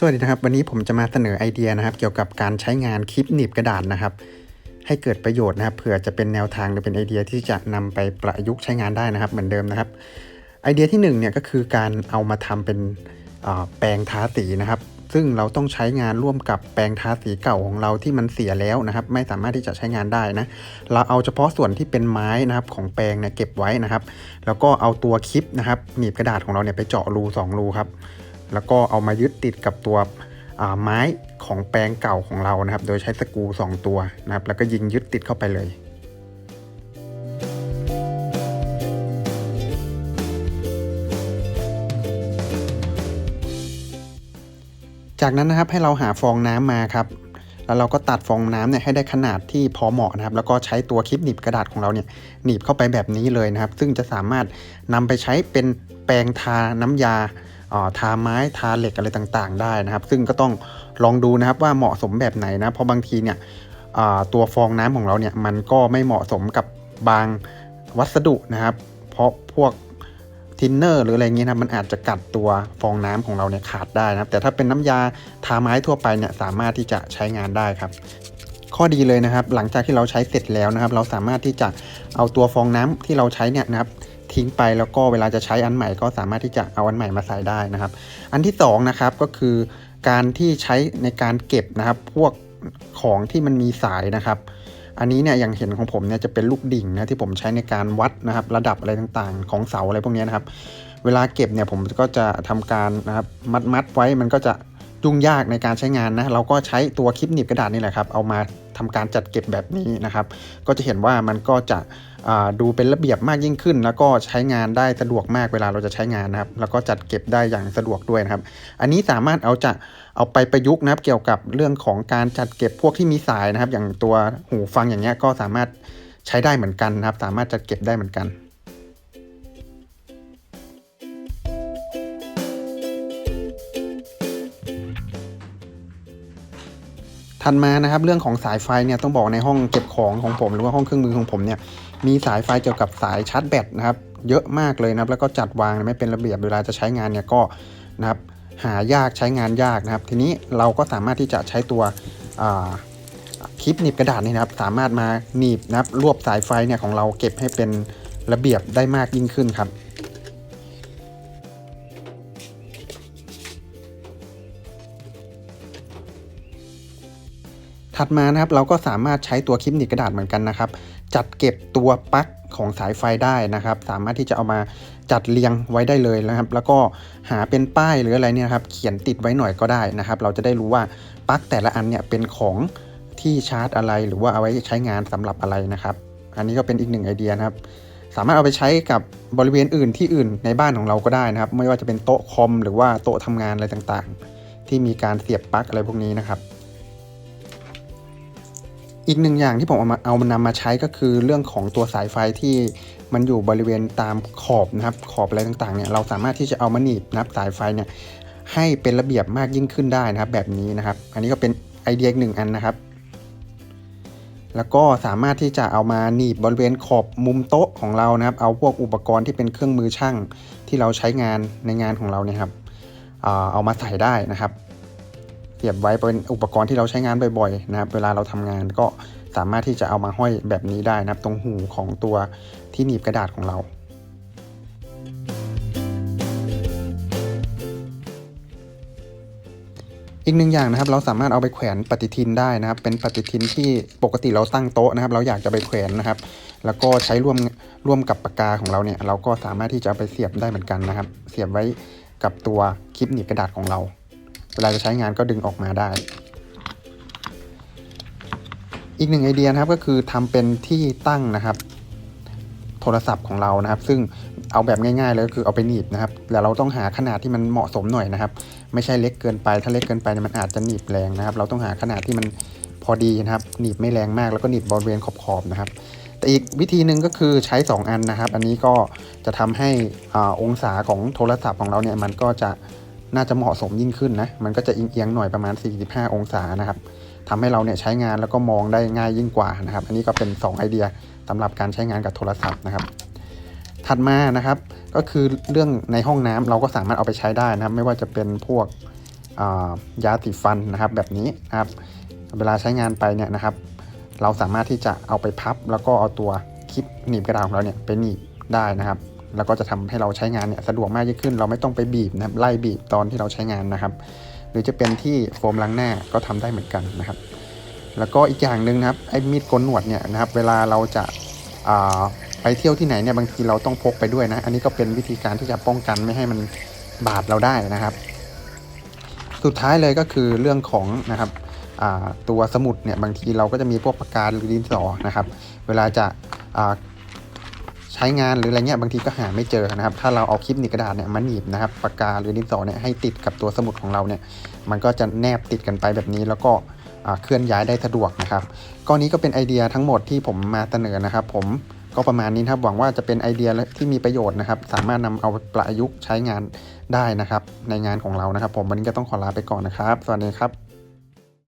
สวัสดีนะครับ วันนี้ผมจะมาเสนอไอเดียนะครับ เกี่ยวกับการใช้งานคลิปหนีบกระดาษนะครับ ให้เกิดประโยชน์นะครับเผื่อจะเป็นแนวทางหรือเป็นไอเดียที่จะนำไปประยุกต์ใช้งานได้นะครับ เหมือนเดิมนะครับ ไอเดียที่หนึ่งเนี่ยก็คือการเอามาทำเป็นแปรงทาสีนะครับ ซึ่งเราต้องใช้งานร่วมกับแปรงทาสีเก่าของเราที่มันเสียแล้วนะครับ ไม่สามารถที่จะใช้งานได้นะเราเอาเฉพาะส่วนที่เป็นไม้นะครับของแปรงเนี่ยเก็บไว้นะครับ แล้วก็เอาตัวคลิปนะครับหนีบกระดาษของเราเนี่ยไปเจาะรูสองรูครับ แล้วก็เอามายึดติดกับตัวไม้ของแปรงเก่าของเรานะครับ โดยใช้สกู2ตัวนะครับ แล้วก็ยิงยึดติดเข้าไปเลยจากนั้นนะครับให้เราหาฟองน้ำมาครับ แล้วเราก็ตัดฟองน้ำเนี่ยให้ได้ขนาดที่พอเหมาะนะครับ แล้วก็ใช้ตัวคลิปหนีบกระดาษของเราเนี่ยหนีบเข้าไปแบบนี้เลยนะครับ ซึ่งจะสามารถนำไปใช้เป็นแปรงทาน้ำยา ทาไม้ทาเหล็กอะไรต่างๆ ได้นะครับ ซึ่งก็ต้องลองดูนะครับว่าเหมาะสมแบบไหนนะเพราะบางทีเนี่ยตัวฟองน้ำของเราเนี่ยมันก็ไม่เหมาะสมกับบางวัสดุนะครับ เพราะพวกทินเนอร์หรืออะไรเงี้ยนะมันอาจจะกัดตัวฟองน้ำของเราเนี่ยขาดได้นะครับ แต่ถ้าเป็นน้ำยาทาไม้ทั่วไปเนี่ยสามารถที่จะใช้งานได้ครับ ข้อดีเลยนะครับ หลังจากที่เราใช้เสร็จแล้วนะครับ เราสามารถที่จะเอาตัวฟองน้ำที่เราใช้เนี่ยนะครับ ทิ้งไปแล้วก็เวลาจะใช้อันใหม่ก็สามารถที่จะเอาอันใหม่มาใส่ได้นะครับ อันที่สองนะครับก็คือการที่ใช้ในการเก็บนะครับพวกของที่มันมีสายนะครับอันนี้เนี่ยอย่างเห็นของผมเนี่ยจะเป็นลูกดิ่งนะที่ผมใช้ในการวัดนะครับ ระดับอะไรต่างๆ ของเสาอะไรพวกนี้นะครับ เวลาเก็บเนี่ยผมก็จะทำการนะครับมัดมัดๆไว้มันก็จะยุ่งยากในการใช้งานนะเราก็ใช้ตัวคลิปหนีบกระดาษนี่แหละครับ เอามาทำการจัดเก็บแบบนี้นะครับ ก็จะเห็นว่ามันก็จะ ดูเป็นระเบียบมากยิ่งขึ้น แล้วก็ใช้งานได้สะดวกมากเวลาเราจะใช้งานนะครับ แล้วก็จัดเก็บได้อย่างสะดวกด้วยนะครับ อันนี้สามารถเอาจะเอาไปประยุกต์นะครับ เกี่ยวกับเรื่องของการจัดเก็บพวกที่มีสายนะครับ อย่างตัวหูฟังอย่างเงี้ยก็สามารถใช้ได้เหมือนกันนะครับ สามารถจัดเก็บได้เหมือนกันถัดมานะครับเรื่องของสายไฟเนี่ยต้องบอกในห้องเก็บของของผม หรือว่าห้องเครื่องมือของผมเนี่ย มีสายไฟเกี่ยวกับสายชาร์จแบตนะครับ เยอะมากเลยนะครับ แล้วก็จัดวางไม่เป็นระเบียบเวลาจะใช้งานเนี่ยก็นะครับหายากใช้งานยากนะครับ ทีนี้เราก็สามารถที่จะใช้ตัวคลิปหนีบกระดาษนี่นะครับ สามารถมาหนีบนะครับรวบสายไฟเนี่ยของเราเก็บให้เป็นระเบียบได้มากยิ่งขึ้นครับ ถัดมานะครับเราก็สามารถใช้ตัวคลิปหนีบกระดาษเหมือนกันนะครับ จัดเก็บตัวปลั๊กของสายไฟได้นะครับ สามารถที่จะเอามาจัดเรียงไว้ได้เลยนะครับ แล้วก็หาเป็นป้ายหรืออะไรเนี่ยครับเขียนติดไว้หน่อยก็ได้นะครับ เราจะได้รู้ว่าปลั๊กแต่ละอันเนี่ยเป็นของที่ชาร์จอะไร หรือว่าเอาไว้ใช้งานสำหรับอะไรนะครับ อันนี้ก็เป็นอีกหนึ่งไอเดียนะครับสามารถเอาไปใช้กับบริเวณอื่นที่อื่นในบ้านของเราก็ได้นะครับ ไม่ว่าจะเป็นโต๊ะคอมหรือว่าโต๊ะทำงานอะไรต่างๆ ที่มีการเสียบปลั๊กอะไรพวกนี้นะครับ อีกหนึ่งอย่างที่ผมเอามาเอามานำมาใช้ก็คือเรื่องของตัวสายไฟที่มันอยู่บริเวณตามขอบนะครับขอบอะไรต่างๆเนี่ยเราสามารถที่จะเอามาหนีบนับสายไฟเนี่ยให้เป็นระเบียบมากยิ่งขึ้นได้นะครับ แบบนี้นะครับ อันนี้ก็เป็นไอเดียอีกหนึ่งอันนะครับ แล้วก็สามารถที่จะเอามาหนีบบริเวณขอบมุมโต๊ะของเรานะครับ เอาพวกอุปกรณ์ที่เป็นเครื่องมือช่างที่เราใช้งานในงานของเราเนี่ยครับเอามาใส่ได้นะครับ เสียบไว้เป็นอุปกรณ์ที่เราใช้งานบ่อยๆนะครับเวลาเราทำงานก็สามารถที่จะเอามาห้อยแบบนี้ได้นะครับ ตรงหูของตัวที่หนีบกระดาษของเรา อีกหนึ่งอย่างนะครับ เราสามารถเอาไปแขวนปฏิทินได้นะครับ เป็นปฏิทินที่ปกติเราตั้งโต๊ะนะครับ เราอยากจะไปแขวนนะครับ แล้วก็ใช้ร่วมร่วมกับปากกาของเราเนี่ย เราก็สามารถที่จะเอาไปเสียบได้เหมือนกันนะครับ เสียบไว้กับตัวคลิปหนีบกระดาษของเรา เวลาจะใช้งานก็ดึงออกมาได้ อีกหนึ่งไอเดียนะครับก็คือทำเป็นที่ตั้งนะครับ โทรศัพท์ของเรานะครับ ซึ่งเอาแบบง่ายๆเลยก็คือเอาไปหนีบนะครับแต่เราต้องหาขนาดที่มันเหมาะสมหน่อยนะครับ ไม่ใช่เล็กเกินไปถ้าเล็กเกินไปเนี่ยมันอาจจะหนีบแรงนะครับ เราต้องหาขนาดที่มันพอดีนะครับ หนีบไม่แรงมากแล้วก็หนีบบริเวณขอบๆนะครับแต่อีกวิธีหนึ่งก็คือใช้ 2 อันนะครับ อันนี้ก็จะทำให้อองศาของโทรศัพท์ของเราเนี่ยมันก็จะ น่าจะเหมาะสมยิ่งขึ้นนะ มันก็จะเอียงๆหน่อยประมาณ 45 องศานะครับทำให้เราเนี่ยใช้งานแล้วก็มองได้ง่ายยิ่งกว่านะครับ อันนี้ก็เป็น 2 ไอเดียสำหรับการใช้งานกับโทรศัพท์นะครับ ถัดมานะครับ ก็คือเรื่องในห้องน้ำเราก็สามารถเอาไปใช้ได้นะครับ ไม่ว่าจะเป็นพวกยาสีฟันนะครับ แบบนี้นะครับ เวลาใช้งานไปเนี่ยนะครับ เราสามารถที่จะเอาไปพับ แล้วก็เอาตัวคลิปหนีบกระดาษของเราเนี่ยไปหนีบได้นะครับ แล้วก็จะทำให้เราใช้งานเนี่ยสะดวกมากยิ่งขึ้น เราไม่ต้องไปบีบนะครับไล่บีบตอนที่เราใช้งานนะครับ หรือจะเป็นที่โฟมล้างหน้าก็ทำได้เหมือนกันนะครับ แล้วก็อีกอย่างหนึ่งนะครับไอ้มีดโกนหนวดเนี่ยนะครับเวลาเราจะาไปเที่ยวที่ไหนเนี่ยบางทีเราต้องพกไปด้วยนะ อันนี้ก็เป็นวิธีการที่จะป้องกันไม่ให้มันบาดเราได้นะครับ สุดท้ายเลยก็คือเรื่องของนะครับตัวสมุดเนี่ยบางทีเราก็จะมีพวกปากกาหรือดินสอนะครับ เวลาจะา ใช้งานหรืออะไรเงี้ยบางทีก็หาไม่เจอนะครับ ถ้าเราเอาคลิปหนีบกระดาษเนี่ยมาหนีบนะครับปากกาหรือดินสอเนี่ยให้ติดกับตัวสมุดของเราเนี่ยมันก็จะแนบติดกันไปแบบนี้แล้วก็เคลื่อนย้ายได้สะดวกนะครับก้อนนี้ก็เป็นไอเดียทั้งหมดที่ผมมาเสนอนะครับ ผมก็ประมาณนี้ครับหวังว่าจะเป็นไอเดียที่มีประโยชน์นะครับ สามารถนำเอาปประยุกต์ใช้งานได้นะครับ ในงานของเรานะครับ ผมวันนี้ก็ต้องขอลาไปก่อนนะครับ สวัสดีครับ